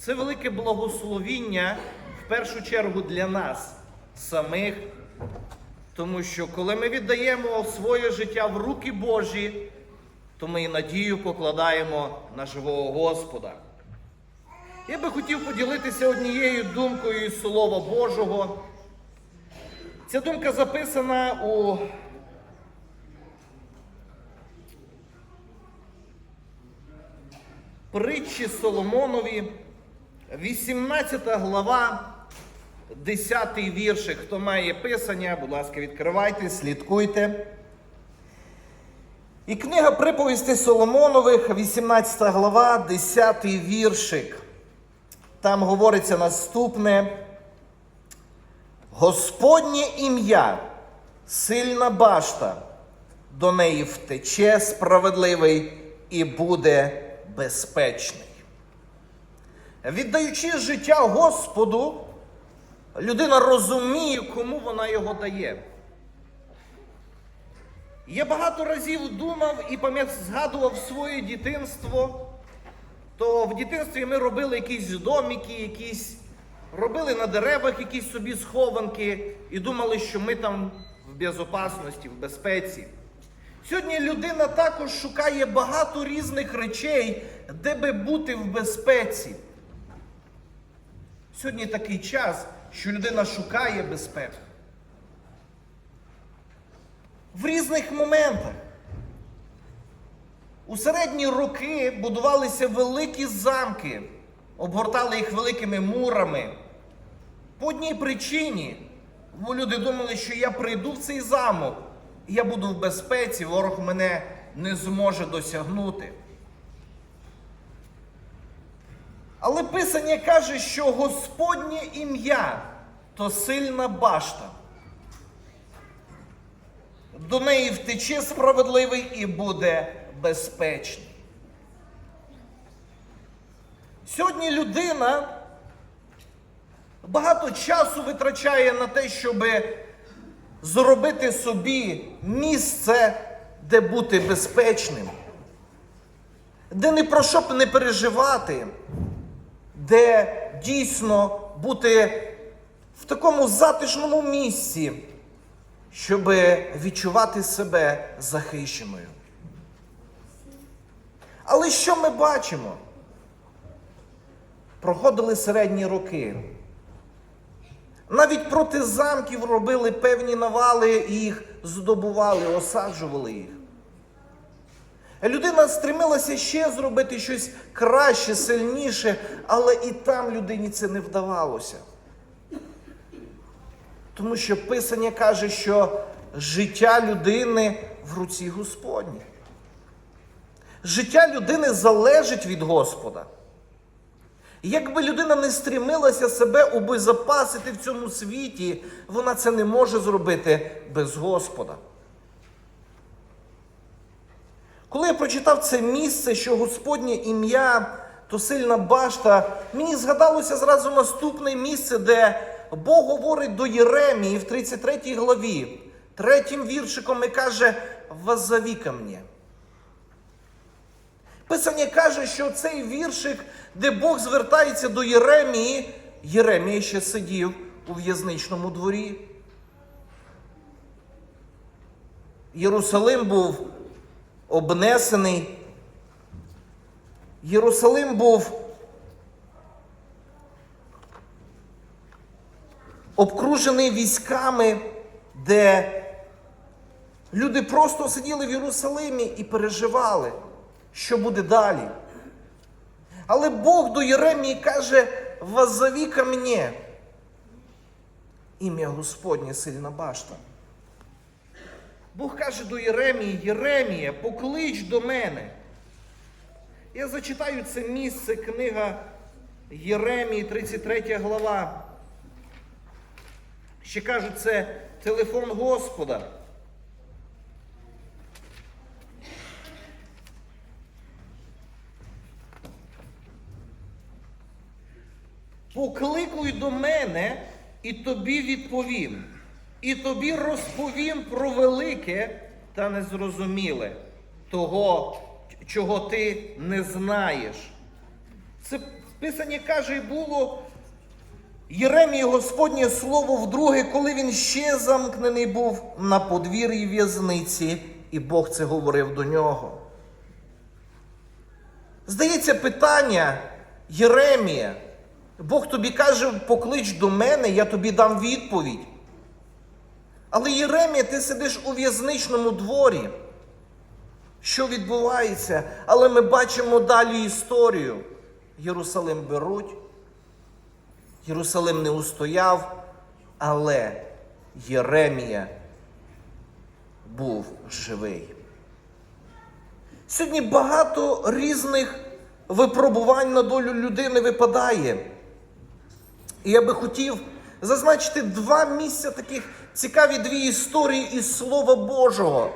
Це велике благословіння в першу чергу для нас самих. Тому що коли ми віддаємо своє життя в руки Божі, то ми і надію покладаємо на живого Господа. Я би хотів поділитися однією думкою із Слова Божого. Ця думка записана у притчі Соломонові, 18 глава, 10 віршик. Хто має писання, будь ласка, відкривайте, слідкуйте. І книга приповісти Соломонових, 18 глава, 10 віршик. Там говориться наступне. Господнє ім'я, сильна башта, до неї втече справедливий і буде безпечний. Віддаючи життя Господу, людина розуміє, кому вона його дає. Я багато разів думав і пам'ят згадував своє дитинство. То в дитинстві ми робили якісь домики, якісь робили на деревах якісь собі схованки і думали, що ми там в безопасності, в безпеці. Сьогодні людина також шукає багато різних речей, де би бути в безпеці. Сьогодні такий час, що людина шукає безпеку. В різних моментах. У середні роки будувалися великі замки, обгортали їх великими мурами. По одній причині, бо люди думали, що я прийду в цей замок, і я буду в безпеці, ворог мене не зможе досягнути. Але Писання каже, що Господнє ім'я то сильна башта. До неї втече справедливий і буде безпечний. Сьогодні людина багато часу витрачає на те, щоб зробити собі місце, де бути безпечним, де не про що не переживати, де дійсно бути в такому затишному місці, щоб відчувати себе захищеною. Але що ми бачимо? Проходили середні роки. Навіть проти замків робили певні навали і їх здобували, осаджували їх. Людина стремилася ще зробити щось краще, сильніше, але і там людині це не вдавалося. Тому що Писання каже, що життя людини в руці Господній. Життя людини залежить від Господа. Якби людина не стремилася себе обезопасити в цьому світі, вона це не може зробити без Господа. Коли я прочитав це місце, що Господнє ім'я, то сильна башта, мені згадалося зразу наступне місце, де Бог говорить до Єремії в 33 главі, третім віршиком і каже: «Воззови ко мені». Писання каже, що цей віршик, де Бог звертається до Єремії, Єремія ще сидів у в'язничному дворі. Єрусалим був обнесений. Єрусалим був обкружений військами, де люди просто сиділи в Єрусалимі і переживали, що буде далі. Але Бог до Єремії каже: «Воззови ко мені. Ім'я Господнє сильна башта. Бог каже до Єремії, Єремія, поклич до мене. Я зачитаю це місце, книга Єремії, 33 глава. Ще кажуть, це телефон Господа. Покликуй до мене, і тобі відповім, і тобі розповім про велике та незрозуміле, того, чого ти не знаєш. Це Писання каже, і було Єремії Господнє слово вдруге, коли він ще замкнений був на подвір'ї в'язниці, і Бог це говорив до нього. Здається, питання Єремія. Бог тобі каже, поклич до мене, я тобі дам відповідь. Але Єремія, ти сидиш у в'язничному дворі. Що відбувається? Але ми бачимо далі історію. Єрусалим беруть. Єрусалим не устояв, але Єремія був живий. Сьогодні багато різних випробувань на долю людини випадає. І я би хотів зазначити два місця таких цікаві дві історії із Слова Божого,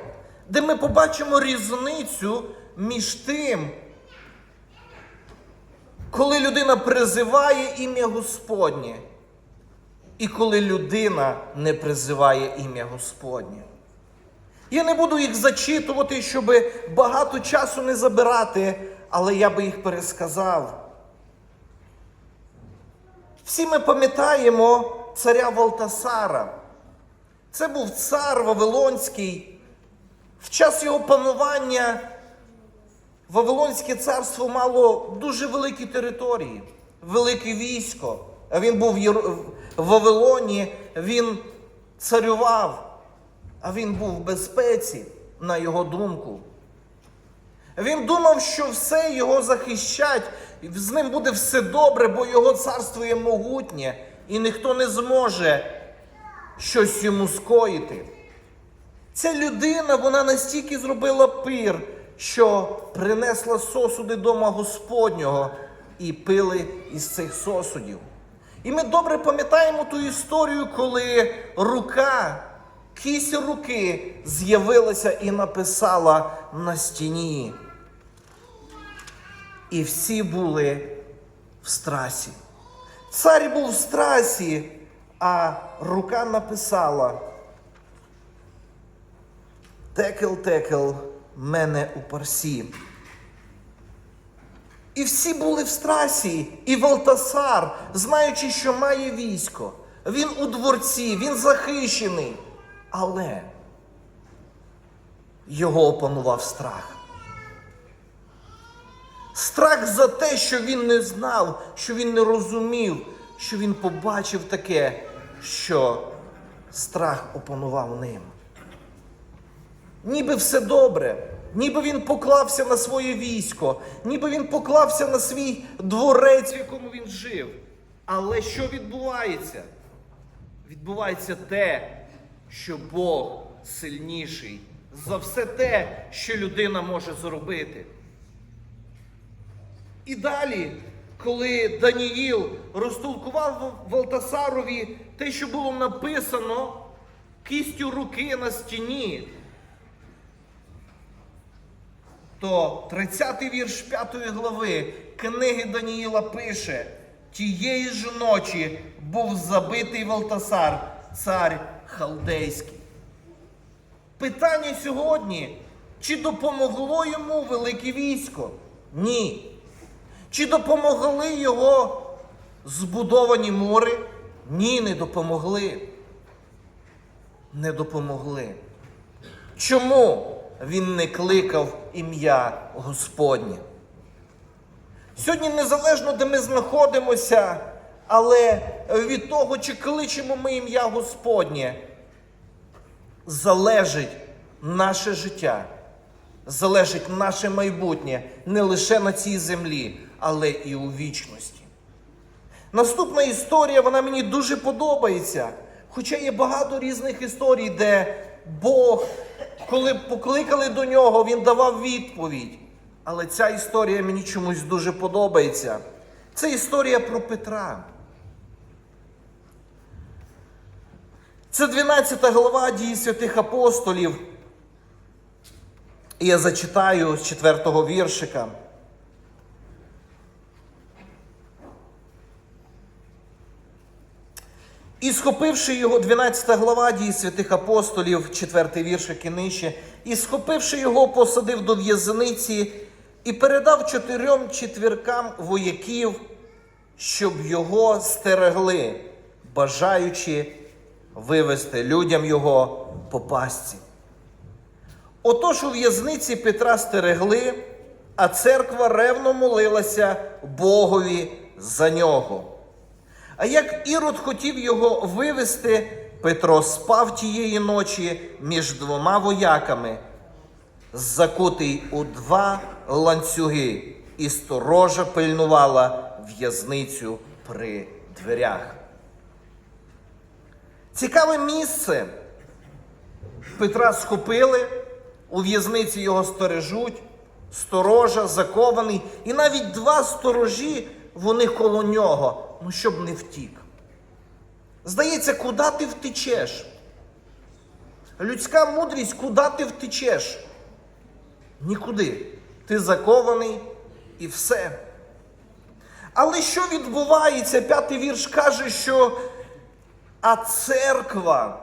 де ми побачимо різницю між тим, коли людина призиває ім'я Господнє, і коли людина не призиває ім'я Господнє. Я не буду їх зачитувати, щоб багато часу не забирати, але я би їх пересказав. Всі ми пам'ятаємо царя Валтасара. Це був цар Вавилонський. В час його панування Вавилонське царство мало дуже великі території, велике військо. Він був в Вавилоні, він царював, а він був в безпеці, на його думку. Він думав, що все його захищать, з ним буде все добре, бо його царство є могутнє, і ніхто не зможе щось йому скоїти. Ця людина, вона настільки зробила пир, що принесла сосуди дома Господнього і пили із цих сосудів. І ми добре пам'ятаємо ту історію, коли рука, кість руки з'явилася і написала на стіні. І всі були в страсі. Цар був в страсі, а рука написала: Текел, текел, мене у парсі. І всі були в страсі, і Валтасар, знаючи, що має військо, він у дворці, він захищений. Але його опанував страх. Страх за те, що він не знав, що він не розумів, що він побачив таке, що страх опанував ним. Ніби все добре, ніби він поклався на своє військо, ніби він поклався на свій дворець, в якому він жив. Але що відбувається? Відбувається те, що Бог сильніший за все те, що людина може зробити. І далі, коли Даніїл розтолкував Валтасарові те, що було написано кістю руки на стіні, то 30-й вірш 5 глави книги Даніїла пише: тієї ж ночі був забитий Валтасар, цар Халдейський. Питання сьогодні: чи допомогло йому велике військо? Ні. Чи допомогли його збудовані мури? Ні, не допомогли. Не допомогли. Чому він не кликав ім'я Господнє? Сьогодні незалежно, де ми знаходимося, але від того, чи кличемо ми ім'я Господнє, залежить наше життя, залежить наше майбутнє не лише на цій землі, але і у вічності. Наступна історія, вона мені дуже подобається. Хоча є багато різних історій, де Бог, коли покликали до нього, він давав відповідь. Але ця історія мені чомусь дуже подобається. Це історія про Петра. Це 12 глава дії святих апостолів. І я зачитаю з 4 віршика. І схопивши його, 12 глава дії святих апостолів, 4 віршик і нижче, і схопивши його, посадив до в'язниці і передав чотирьом четвіркам вояків, щоб його стерегли, бажаючи вивести людям його по пастці. Отож у в'язниці Петра стерегли, а церква ревно молилася Богові за нього. А як Ірод хотів його вивести, Петро спав тієї ночі між двома вояками, закутий у два ланцюги, і сторожа пильнувала в'язницю при дверях. Цікаве місце. Петра схопили, у в'язниці його стережуть, сторожа закований, і навіть два сторожі вони коло нього, ну щоб не втік. Здається, куди ти втечеш? Людська мудрість, куди ти втечеш? Нікуди. Ти закований і все. Але що відбувається? П'ятий вірш каже, що а церква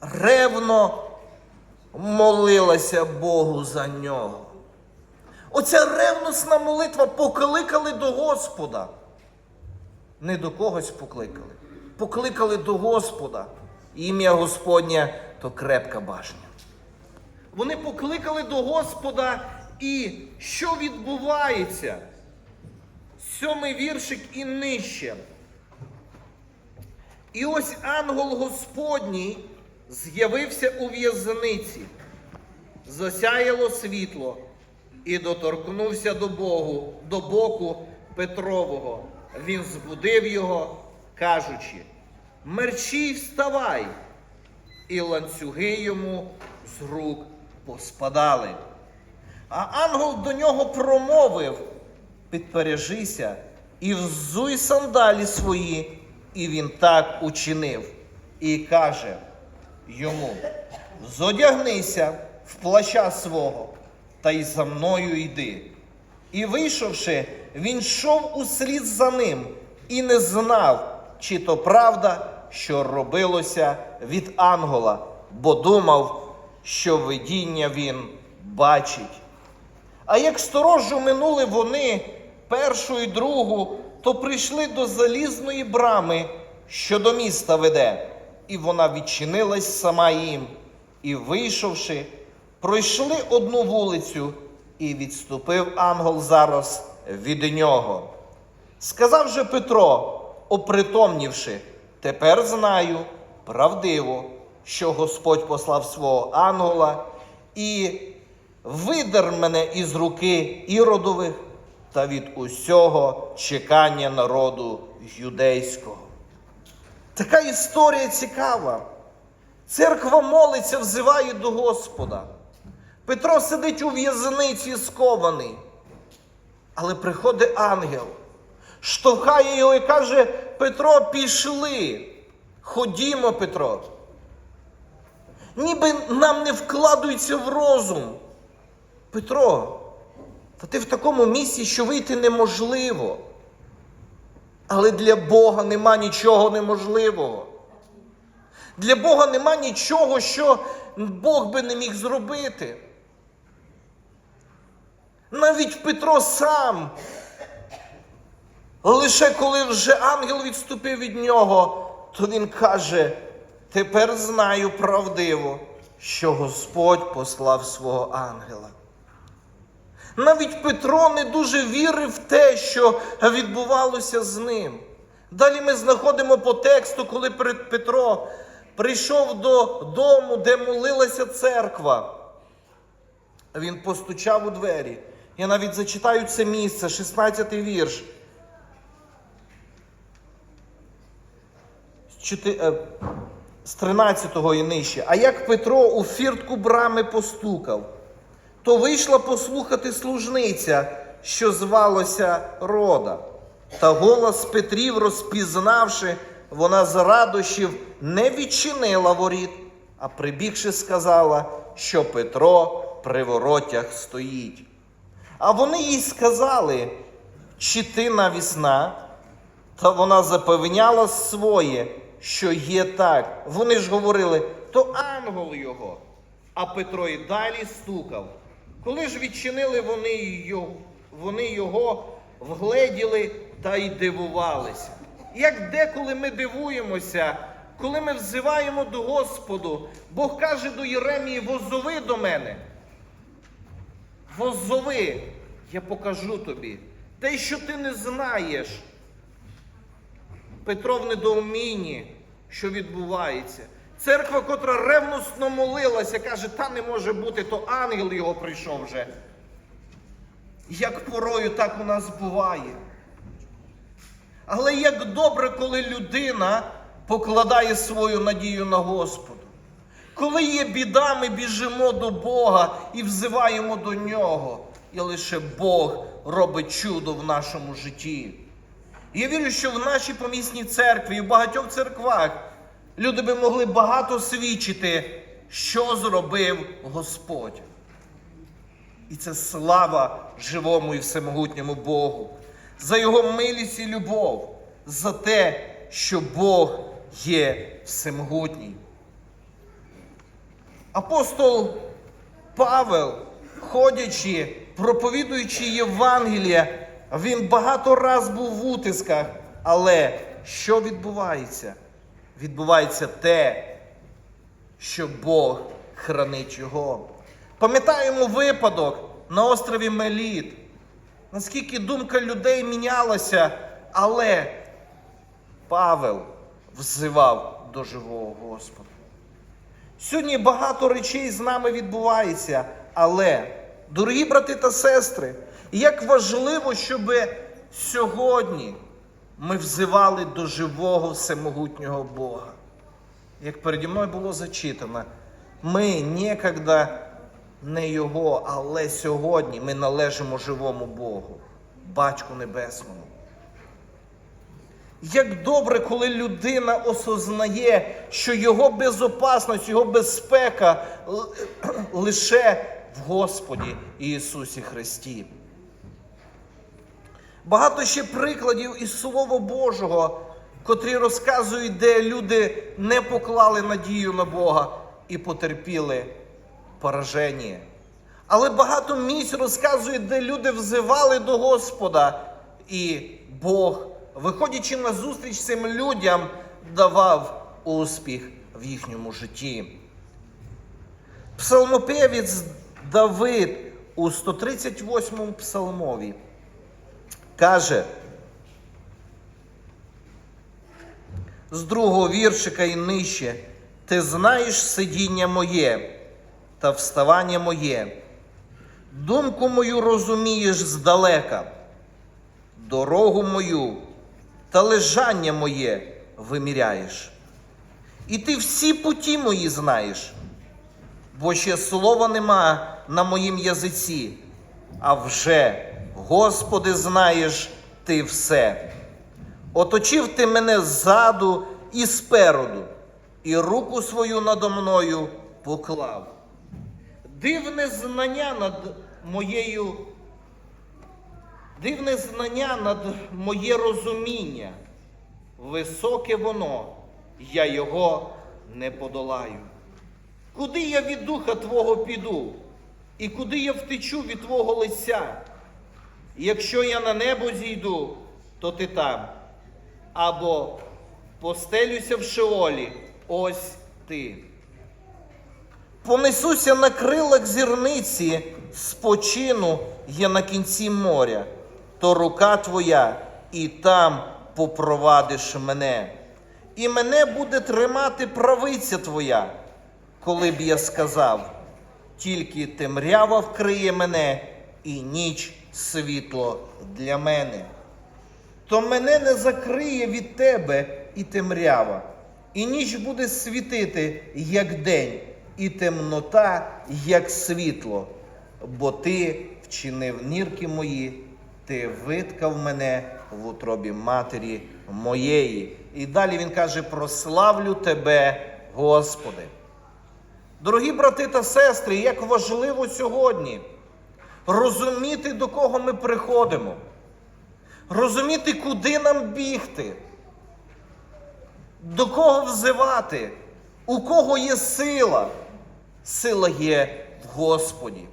ревно молилася Богу за нього. Оця ревностна молитва покликали до Господа. Не до когось покликали. Покликали до Господа. Ім'я Господнє то крепка башня. Вони покликали до Господа, і що відбувається? Сьомий віршик і нижче. І ось ангел Господній з'явився у в'язниці, засяяло світло і доторкнувся до Богу, до боку Петрового. Він збудив його, кажучи: Мерчій, вставай! І ланцюги йому з рук поспадали. А ангел до нього промовив: підпережися і взуй сандалі свої. І він так учинив. І каже йому: зодягнися в плаща свого, та й за мною йди. І вийшовши, він йшов услід за ним і не знав, чи то правда, що робилося від ангела, бо думав, що видіння він бачить. А як сторожу минули вони першу і другу, то прийшли до залізної брами, що до міста веде, і вона відчинилась сама їм. І, вийшовши, пройшли одну вулицю, і відступив ангел зараз від нього. Сказав же Петро, опритомнівши, тепер знаю правдиво, що Господь послав свого ангела і видер мене із руки іродових та від усього чекання народу юдейського. Така історія цікава. Церква молиться, взиває до Господа. Петро сидить у в'язниці скований. Але приходить ангел, штовхає його і каже: Петро, пішли. Ходімо, Петро. Ніби нам не вкладується в розум. Петро, та ти в такому місці, що вийти неможливо. Але для Бога нема нічого неможливого. Для Бога нема нічого, що Бог би не міг зробити. Навіть Петро сам, лише коли вже ангел відступив від нього, то він каже: тепер знаю правдиво, що Господь послав свого ангела. Навіть Петро не дуже вірив в те, що відбувалося з ним. Далі ми знаходимо по тексту, коли Петро прийшов до дому, де молилася церква. Він постучав у двері. Я навіть зачитаю це місце, 16 вірш. З 13-го і нижче. А як Петро у фіртку брами постукав, то вийшла послухати служниця, що звалося Рода. Та голос Петрів, розпізнавши, вона з радощів не відчинила воріт, а прибігши, сказала, що Петро при воротях стоїть. А вони їй сказали, чи ти навісна? Та вона запевняла своє, що є так. Вони ж говорили, то ангел його. А Петро й далі стукав. Коли ж відчинили вони його, вони його вгледіли, та й дивувалися. Як деколи ми дивуємося, коли ми взиваємо до Господу, Бог каже до Єремії, возови до мене. Возови, я покажу тобі. Те, що ти не знаєш. Петро в недоумінні, що відбувається. Церква, котра ревностно молилася, каже, та не може бути, то ангел його прийшов вже. Як порою так у нас буває. Але як добре, коли людина покладає свою надію на Господа. Коли є біда, ми біжимо до Бога і взиваємо до Нього. І лише Бог робить чудо в нашому житті. Я вірю, що в нашій помісній церкві і в багатьох церквах люди би могли багато свідчити, що зробив Господь. І це слава живому і всемогутньому Богу, за Його милість і любов, за те, що Бог є всемогутній. Апостол Павел, ходячи, проповідуючи Євангелія, він багато раз був в утисках. Але що відбувається? Відбувається те, що Бог хранить його. Пам'ятаємо випадок на острові Меліт, наскільки думка людей мінялася, але Павел взивав до живого Господа. Сьогодні багато речей з нами відбувається, але, дорогі брати та сестри, як важливо, щоб сьогодні ми взивали до живого всемогутнього Бога. Як переді мною було зачитано, ми ніколи не Його, але сьогодні ми належимо живому Богу, Батьку Небесному. Як добре, коли людина осознає, що його безопасність, його безпека лише в Господі Ісусі Христі. Багато ще прикладів із Слова Божого, котрі розказують, де люди не поклали надію на Бога і потерпіли пораження. Але багато місць розказує, де люди взивали до Господа, і Бог, виходячи на зустріч цим людям, давав успіх в їхньому житті. Псалмопевець Давид у 138 псалмові каже з другого віршика і нижче, ти знаєш сидіння моє та вставання моє, думку мою розумієш здалека, дорогу мою та лежання моє виміряєш. І ти всі путі мої знаєш, бо ще слова нема на моїм язиці, а вже, Господи, знаєш ти все. Оточив ти мене ззаду і спереду, і руку свою надо мною поклав. Дивне знання над моєю, дивне знання над моє розуміння. Високе воно, я його не подолаю. Куди я від духа Твого піду, і куди я втечу від Твого лиця? Якщо я на небо зійду, то ти там, або постелюся в шеолі, ось ти. Понесуся на крилах зірниці, спочину я на кінці моря, то рука твоя, і там попровадиш мене, і мене буде тримати правиця твоя, коли б я сказав, тільки темрява вкриє мене, і ніч світло для мене. То мене не закриє від тебе і темрява, і ніч буде світити, як день, і темнота, як світло, бо ти вчинив нірки мої, ти виткав мене в утробі матері моєї. І далі він каже: прославлю тебе, Господи. Дорогі брати та сестри, як важливо сьогодні розуміти, до кого ми приходимо, розуміти, куди нам бігти, до кого взивати, у кого є сила. Сила є в Господі.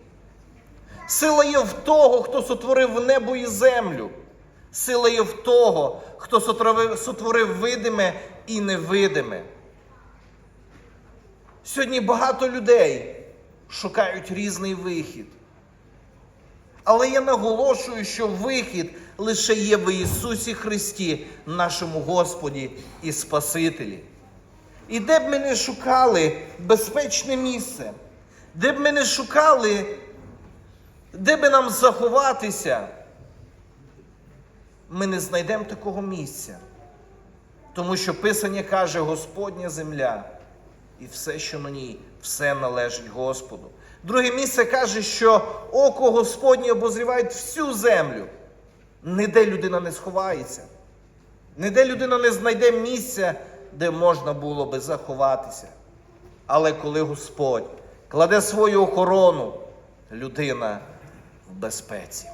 Сила є в того, хто сотворив небо і землю, Сила є в того, хто сотворив, видиме і невидиме. Сьогодні багато людей шукають різний вихід. Але я наголошую, що вихід лише є в Ісусі Христі, нашому Господі і Спасителі. І де б ми не шукали безпечне місце, де б ми не шукали, де би нам заховатися, ми не знайдемо такого місця. Тому що Писання каже, Господня земля і все, що на ній, все належить Господу. Друге місце каже, що око Господнє обозріває всю землю. Ніде людина не сховається, ніде людина не знайде місця, де можна було би заховатися. Але коли Господь кладе свою охорону, людина безпеці.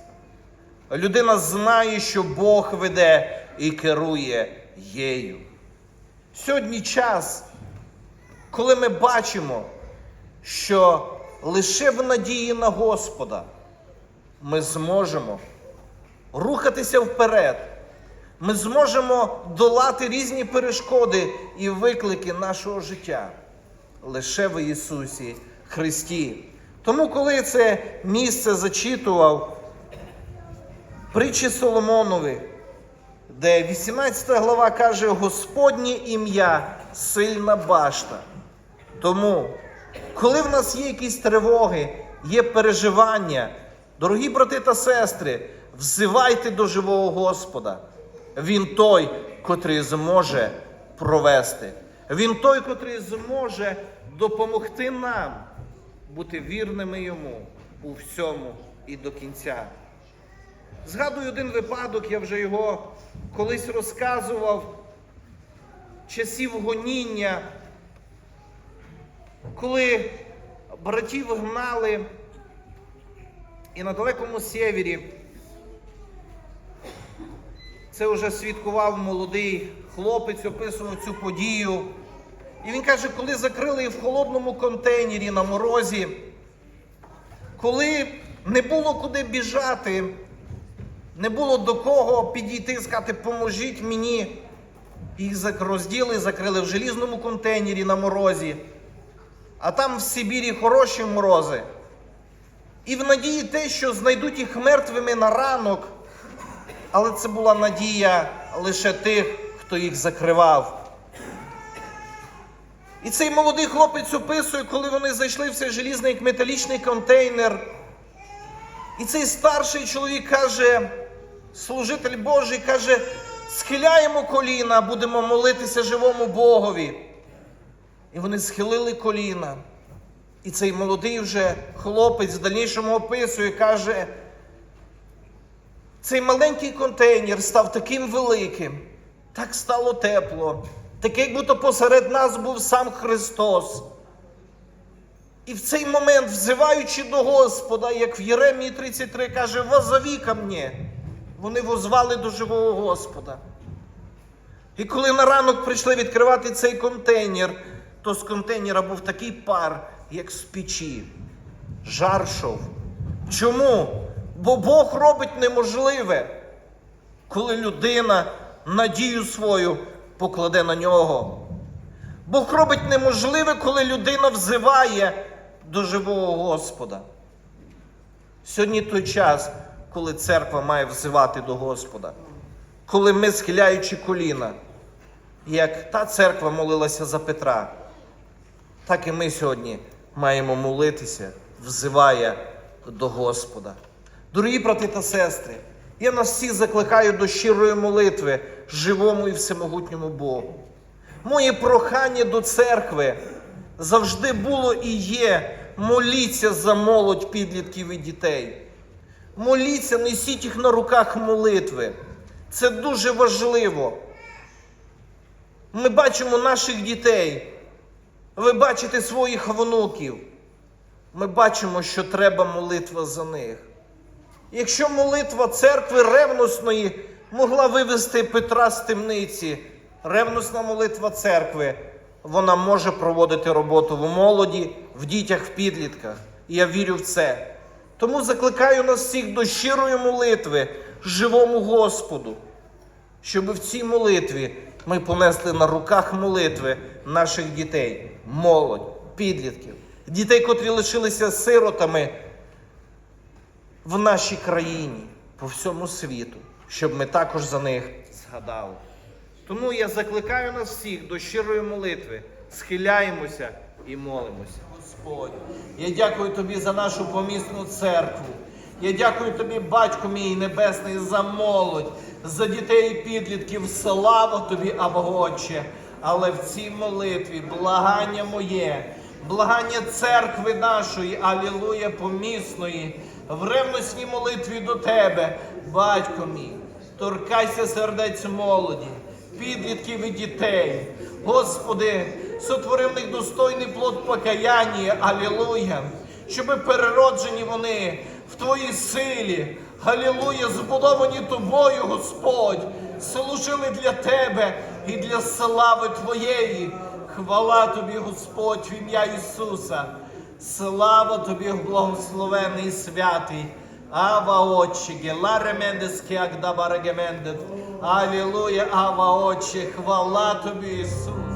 Людина знає, що Бог веде і керує їю. Сьогодні час, коли ми бачимо, що лише в надії на Господа ми зможемо рухатися вперед, ми зможемо долати різні перешкоди і виклики нашого життя лише в Ісусі Христі. Тому, коли це місце зачитував притчі Соломонові, де 18 глава каже Господнє ім'я сильна башта. Тому, коли в нас є якісь тривоги, є переживання, дорогі брати та сестри, взивайте до живого Господа. Він той, котрий зможе провести. Він той, котрий зможе допомогти нам бути вірними йому у всьому і до кінця. Згадую один випадок, я вже його колись розказував, часів гоніння, коли братів гнали і на далекому сєвєрі це вже свідкував молодий хлопець, описував цю подію. І він каже, коли закрили в холодному контейнері на морозі, коли не було куди біжати, не було до кого підійти і сказати, поможіть мені. Їх розділи, закрили в желізному контейнері на морозі. А там в Сибірі хороші морози. І в надії те, що знайдуть їх мертвими на ранок. Але це була надія лише тих, хто їх закривав. І цей молодий хлопець описує, коли вони зайшли в цей желізний металічний контейнер. І цей старший чоловік каже, служитель Божий каже, схиляємо коліна, будемо молитися живому Богові. І вони схилили коліна. І цей молодий вже хлопець в дальнішому описує, каже, цей маленький контейнер став таким великим, так стало тепло, таке, як будто посеред нас був сам Христос. І в цей момент, взиваючи до Господа, як в Єремії 33 каже, воззови ко мені, вони возвали до живого Господа. І коли на ранок прийшли відкривати цей контейнер, то з контейнера був такий пар, як з печі. Жар шов. Чому? Бо Бог робить неможливе, коли людина надію свою покладе на нього. Бог робить неможливе, коли людина взиває до живого Господа. Сьогодні той час, коли церква має взивати до Господа, коли ми, схиляючи коліна, як та церква молилася за Петра, так і ми сьогодні маємо молитися, взиває до Господа. Дорогі брати та сестри, я нас всіх закликаю до щирої молитви живому і всемогутньому Богу. Моє прохання до церкви завжди було і є. Моліться за молодь підлітків і дітей. Моліться, несіть їх на руках молитви. Це дуже важливо. Ми бачимо наших дітей. Ви бачите своїх внуків. Ми бачимо, що треба молитва за них. Якщо молитва церкви ревностної могла вивести Петра з темниці, ревностна молитва церкви, вона може проводити роботу в молоді, в дітях, в підлітках. І я вірю в це. Тому закликаю нас всіх до щирої молитви, живому Господу, щоб в цій молитві ми понесли на руках молитви наших дітей, молодь, підлітків, дітей, котрі лишилися сиротами в нашій країні, по всьому світу, щоб ми також за них згадали. Тому я закликаю нас всіх до щирої молитви, схиляємося і молимося. Господь, я дякую тобі за нашу помісну церкву. Я дякую тобі, батько мій небесний, за молодь, за дітей і підлітків. Слава тобі, Отче. Але в цій молитві благання моє, благання церкви нашої, алілуя помісної, в ревностній молитві до тебе, батько мій, торкайся сердець молоді, підлітків і дітей. Господи, сотвори в них достойний плод покаяння, алілуя, щоби перероджені вони в Твоїй силі, алілуя, збудовані Тобою, Господь, служили для Тебе і для слави Твоєї. Хвала Тобі, Господь, в ім'я Ісуса. Слава Тобі, благословений святий. Ава Отче, Геларе Мендес Кеагдабаре Гемендет. Алілуя, Ава Отче, хвала Тобі, Ісус.